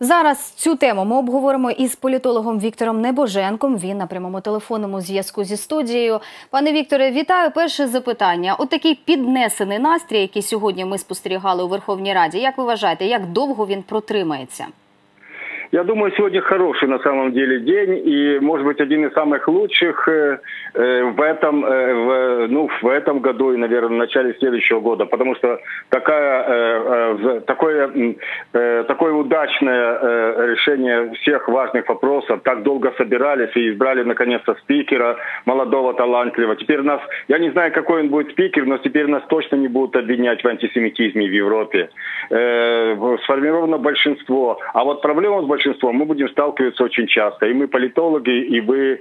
Зараз цю тему ми обговоримо із політологом Віктором Небоженком. Він на прямому телефонному зв'язку зі студією. Пане Вікторе, вітаю. Перше запитання. От такий піднесений настрій, який сьогодні ми спостерігали у Верховній Раді. Як ви вважаєте, як довго він протримається? Я думаю, сегодня хороший на самом деле день и, может быть, один из самых лучших э, э, в этом, э, в, ну, в этом году и, наверное, в начале следующего года, потому что такая, такое, такое удачное решение всех важных вопросов, так долго собирались и избрали, наконец-то, спикера, молодого, талантливого. Теперь нас, я не знаю, какой он будет спикер, но теперь нас точно не будут обвинять в антисемитизме в Европе. Сформировано большинство. А вот проблема с большинством большинством мы будем сталкиваться очень часто. И мы политологи, и вы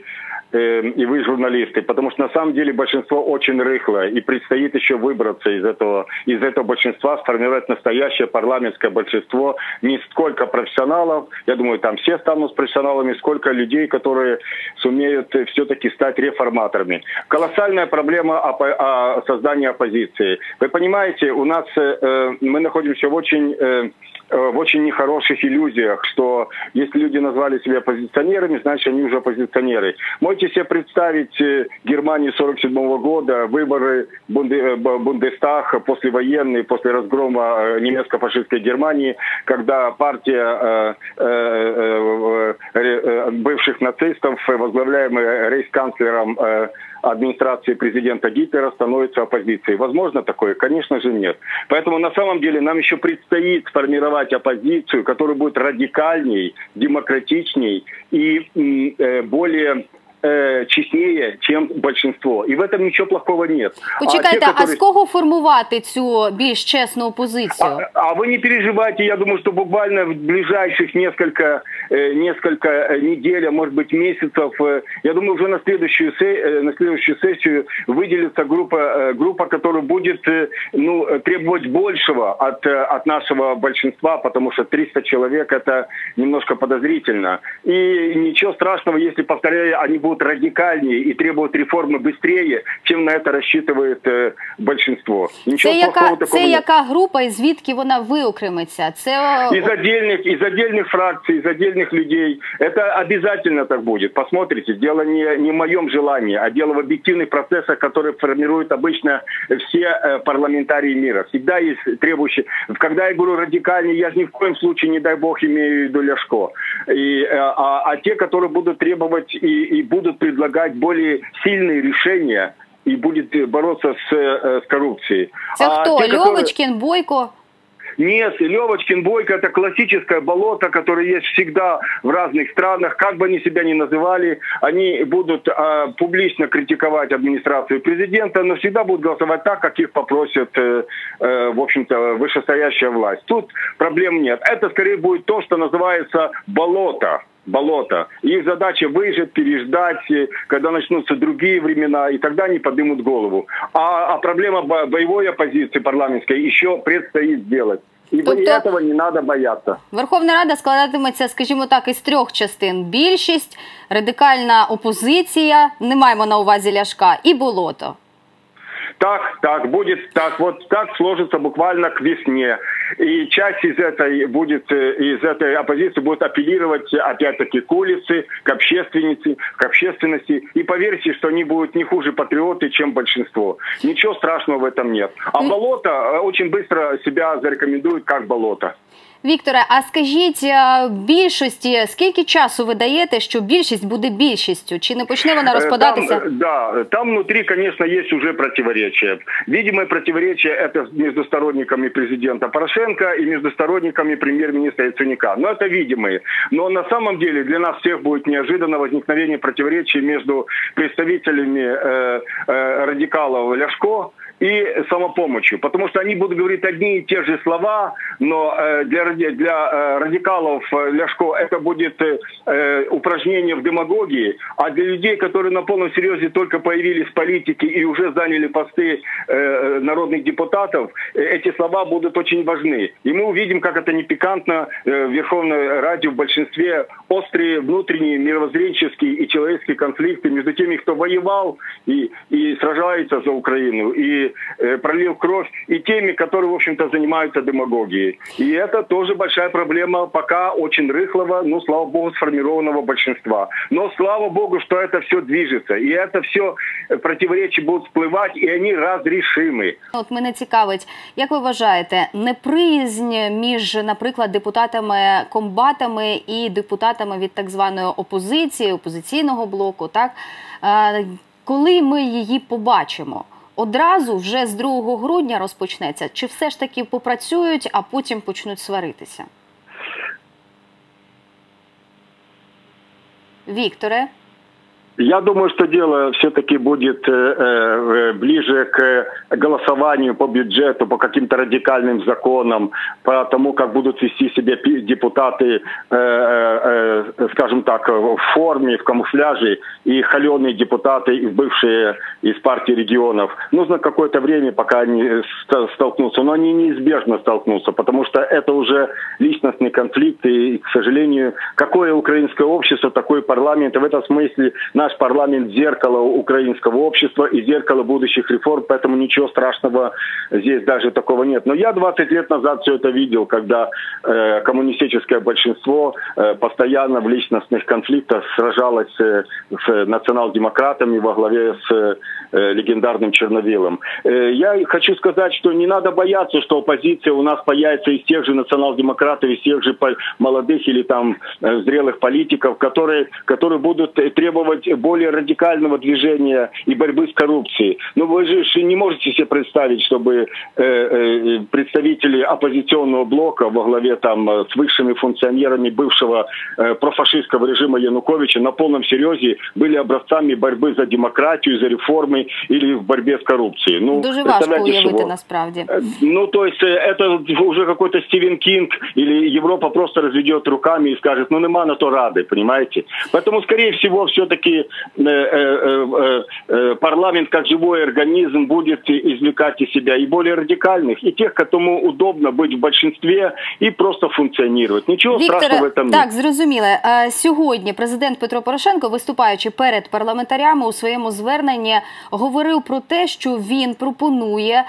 э, и вы журналисты, потому что на самом деле большинство очень рыхлое, и предстоит еще выбраться из этого, из этого большинства, сформировать настоящее парламентское большинство, не сколько профессионалов, я думаю, там все станут профессионалами, сколько людей, которые сумеют все-таки стать реформаторами. Колоссальная проблема о, о создании оппозиции. Вы понимаете, у нас э, мы находимся в очень э, Э, в очень нехороших иллюзиях, что если люди назвали себя оппозиционерами, значит они уже оппозиционеры. Можете себе представить э, Германию 47 года, выборы Бунде, э, Бундестаг послевоенные, после разгрома немецко-фашистской Германии, когда партия э, э, бывших нацистов, возглавляемая рейхсканцлером администрации президента Гитлера становится оппозицией. Возможно такое? Конечно же нет. Поэтому на самом деле нам еще предстоит сформировать оппозицию, которая будет радикальней, демократичней и э, более Е, чеснее, чем большинство. І в этом нічого плохого нет. Почекайте, а, те, которые... а з кого формувати цю більш чесну опозицію? А, а вы не переживайте, я думаю, что буквально в ближайших несколько, э, несколько э, недель, а может быть месяцев, э, я думаю, уже на следующую, на следующую сессию выделится группа, группа, которая будет ну, требовать большего от, от нашего большинства, потому что 300 человек это немножко подозрительно. И ничего страшного, если, повторяю, они будут радикальнее и требуют реформы быстрее, чем на это рассчитывает э, большинство. Ничего це яка, це нет. яка група і звідки вона виокремиться? Це из отдельных, из отдельных фракций, из отдельных людей. Это обязательно так будет. Посмотрите, дело не, не в моем желании, а дело в объективных процессах, которые формируют обычно все э, парламентарии мира. Всегда есть требующие. Когда я говорю радикальнее, я же ни в коем случае, не дай бог, имею в виду Ляшко. И, э, а, а те, которые будут требовать и, и будут предлагать более сильные решения и будет бороться с, э, с коррупцией. Це а хто? Те, Льовочкин, которые... Бойко? Нет, Левочкин, Бойко – это классическое болото, которое есть всегда в разных странах. Как бы они себя ни называли, они будут э, публично критиковать администрацию президента, но всегда будут голосовать так, как их попросит, э, э, в общем-то, вышестоящая власть. Тут проблем нет. Это скорее будет то, что называется болото болото. Их задача выжить, переждать, когда начнутся другие времена, и тогда они поднимут голову. А, а проблема боевой оппозиции парламентской еще предстоит сделать. І тобто, цього не треба боятися. Верховна Рада складатиметься, скажімо так, із трьох частин: більшість, радикальна опозиція, не маємо на увазі ляшка, і болото. Так, так, будет так, вот так сложится буквально к весне. И часть из этой будет, э, из этой оппозиции будет апеллировать опять-таки к улице, к общественности, к общественности. И поверьте, что они будут не хуже патриоты, чем большинство. Ничего страшного в этом нет. А болото э, очень быстро себя зарекомендует как болото. Вікторе, а скажіть більшості, скільки часу ви даєте, що більшість буде більшістю? Чи не почне вона розпадатися? Там, да, там внутри, конечно, есть уже противоречия. Видимое противоречие это между сторонниками президента Порошенко и между сторонниками премьер-министра Яценюка. Но это видимые. Но на самом деле для нас всех будет неожиданно возникновение противоречий между представителями э, э, радикалов Ляшко и самопомощью, потому что они будут говорить одни и те же слова, но э, для, для э, радикалов э, Ляшко это будет упражнение в демагогии, а для людей, которые на полном серьезе только появились в политике и уже заняли посты народных депутатов, эти слова будут очень важны. И мы увидим, как это не пикантно в Верховной Раде в большинстве острые внутренние мировоззренческие и человеческие конфликты между теми, кто воевал и, и сражается за Украину, и и э, пролил кровь, и теми, которые, в общем-то, занимаются демагогией. И это тоже большая проблема пока очень рыхлого, ну, слава богу, сформированного большинства. Но слава богу, что это все движется, и это все противоречия будут всплывать, и они разрешимы. От мене цікавить, як ви вважаєте, неприязнь між, наприклад, депутатами комбатами і депутатами від так званої опозиції, опозиційного блоку, так е, коли ми її побачимо? Одразу вже з 2 грудня розпочнеться, чи все ж таки попрацюють, а потім почнуть сваритися? Вікторе, Я думаю, что дело все-таки будет э, э, ближе к голосованию по бюджету, по каким-то радикальным законам, по тому, как будут вести себя депутаты, э, скажем так, в форме, в камуфляже, и холеные депутаты, и бывшие из партии регионов. Нужно какое-то время, пока они ст- столкнутся, но они неизбежно столкнутся, потому что это уже личностный конфликт, и, к сожалению, какое украинское общество, такой парламент, и в этом смысле наш парламент зеркало украинского общества и зеркало будущих реформ, поэтому ничего страшного здесь даже такого нет. Но я 20 лет назад все это видел, когда э, коммунистическое большинство э, постоянно в личностных конфликтах сражалось э, с национал-демократами во главе с э, легендарным Черновилом. Э, я хочу сказать, что не надо бояться, что оппозиция у нас появится из тех же национал-демократов, из тех же молодых или там э, зрелых политиков, которые, которые будут требовать более радикального движения и борьбы с коррупцией. Но вы же не можете себе представить, чтобы э, э, представители оппозиционного блока во главе там э, с высшими функционерами бывшего профашистского режима Януковича на полном серьезе были образцами борьбы за демократию, за реформы или в борьбе с коррупцией. Ну, дуже важко уявити чего? насправді. Ну, то есть это уже какой-то Стивен Кинг или Европа просто разведет руками и скажет, ну, нема на то рады, понимаете? Поэтому, скорее всего, все-таки парламент как живой организм будет извлекать из себя и более радикальных, и тех, которому удобно быть в большинстве и просто функционировать. Ничего страшного в Вікторе, этом так нет. зрозуміле. Е, Сьогодні президент Петро Порошенко, виступаючи перед парламентарями у своєму зверненні, говорив про те, що він пропонує е,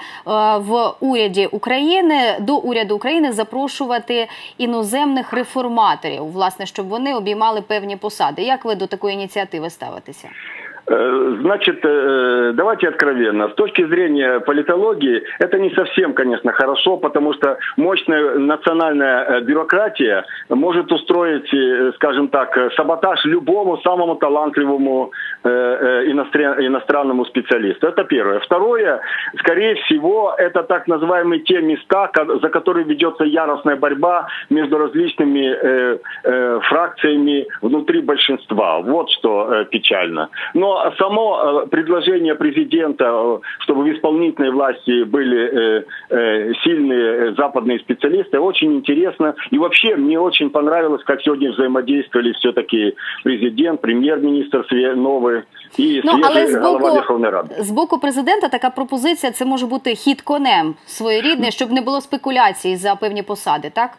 в уряді України до уряду України запрошувати іноземних реформаторів, власне, щоб вони обіймали певні посади. Як ви до такої ініціативи ставитеся? Э, Значит, э, давайте откровенно. С точки зрения политологии, это не совсем, конечно, хорошо, потому что мощная национальная э, бюрократия может устроить, э, скажем так, э, саботаж любому самому талантливому э, э, иностранному специалисту. Это первое. Второе, скорее всего, это так называемые те места, за которые ведется яростная борьба между различными э, э, фракциями внутри большинства. Вот что э, печально. Но само э, предложение президента, э, чтобы в исполнительной власти были э, э, сильные э, западные специалисты, очень интересно. И вообще мне очень понравилось, как сегодня взаимодействовали все-таки президент, премьер-министр све- новый и Ну, але свежий з глава боку, Верховной Рады. з боку президента така пропозиція це може бути хід конем своєрідний, щоб не було спекуляцій за певні посади, так?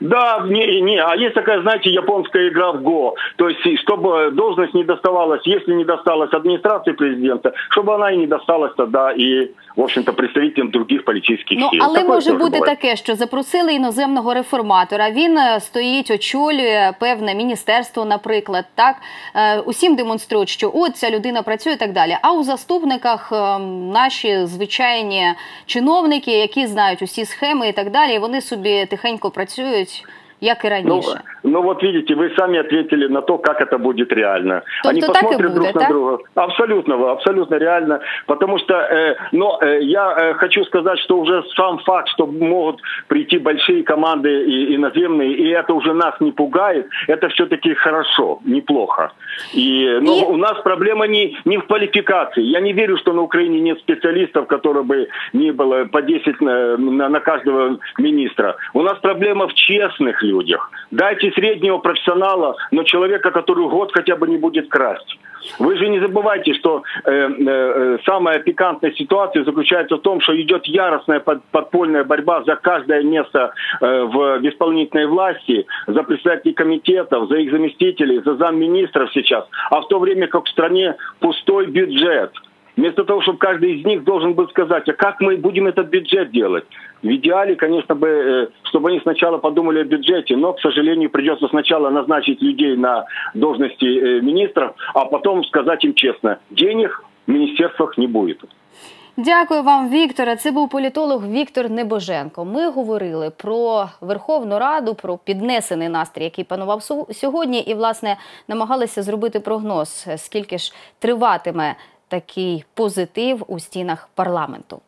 Да, не, не, а есть такая, знаете, японская игра в Го. То есть, чтобы должность не доставалась, если не досталась администрации президента, чтобы она и не досталась тогда и, в общем-то, представителям других политических Ну сил. але Такое може бути бывает. таке, що запросили іноземного реформатора. Він е, стоїть, очолює певне міністерство, наприклад, так Е, усім демонструють, що от ця людина працює і так далі. А у заступниках е, наші звичайні чиновники, які знають усі схеми і так далі, вони собі тихенько працюють, як і Ну, раніше. ну вот видите, вы сами ответили на то, как это будет реально. То Они и посмотрят друг будет, на да? друга. Абсолютно, абсолютно реально. Потому что, э, но э, я э, хочу сказать, что уже сам факт, что могут прийти большие команды и, иноземные, и это уже нас не пугает, это все-таки хорошо, неплохо. И, но И- у нас проблема не, не в квалификации. Я не верю, что на Украине нет специалистов, которые бы не было по 10 на, на, на каждого министра. У нас проблема в честных людях. Дайте среднего профессионала, но человека, который год хотя бы не будет красть. Вы же не забывайте, что э, э, самая пикантная ситуация заключается в том, что идет яростная под- подпольная борьба за каждое место э, в, в исполнительной власти, за председателей комитетов, за их заместителей, за замминистров сейчас, а в то время как в стране пустой бюджет. Вместо того, чтобы каждый из них должен был сказать, а как мы будем этот бюджет делать? В идеале, конечно, бы, э, чтобы они сначала подумали о бюджете, но, к сожалению, придется сначала назначить людей на должности э, министров, а потом сказать им честно, денег в министерствах не будет. Дякую вам, Вікторе. Це був політолог Віктор Небоженко. Ми говорили про Верховну Раду, про піднесений настрій, який панував су- сьогодні, і власне намагалися зробити прогноз, скільки ж триватиме Такий позитив у стінах парламенту.